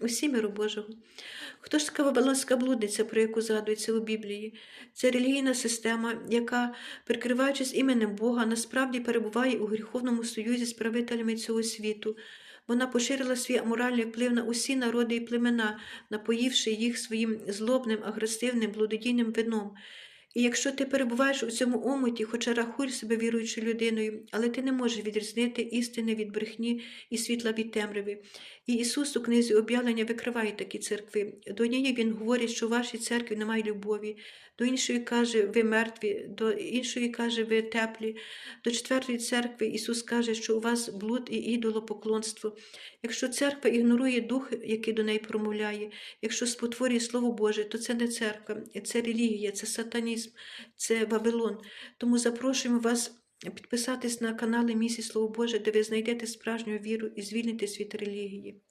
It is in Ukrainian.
Усі миру Божого. Хто ж така вавилонська блудниця, про яку згадується у Біблії? Це релігійна система, яка, прикриваючись іменем Бога, насправді перебуває у гріховному союзі з правителями цього світу. Вона поширила свій аморальний вплив на усі народи і племена, напоївши їх своїм злобним, агресивним, блудодійним вином. І якщо ти перебуваєш у цьому омуті, хоча рахуєш себе віруючою людиною, але ти не можеш відрізнити істини від брехні і світла від темряви. І Ісус у книзі об'явлення викриває такі церкви. До однієї Він говорить, що у вашій церкві немає любові, до іншої каже, ви мертві, до іншої каже, ви теплі, до четвертої церкви Ісус каже, що у вас блуд і ідолопоклонство. Якщо церква ігнорує дух, який до неї промовляє, якщо спотворює Слово Боже, то це не церква, це релігія, це сатанізм, це Вавилон. Тому запрошуємо вас підписатись на канали Місії Слово Боже, де ви знайдете справжню віру і звільнитесь від релігії.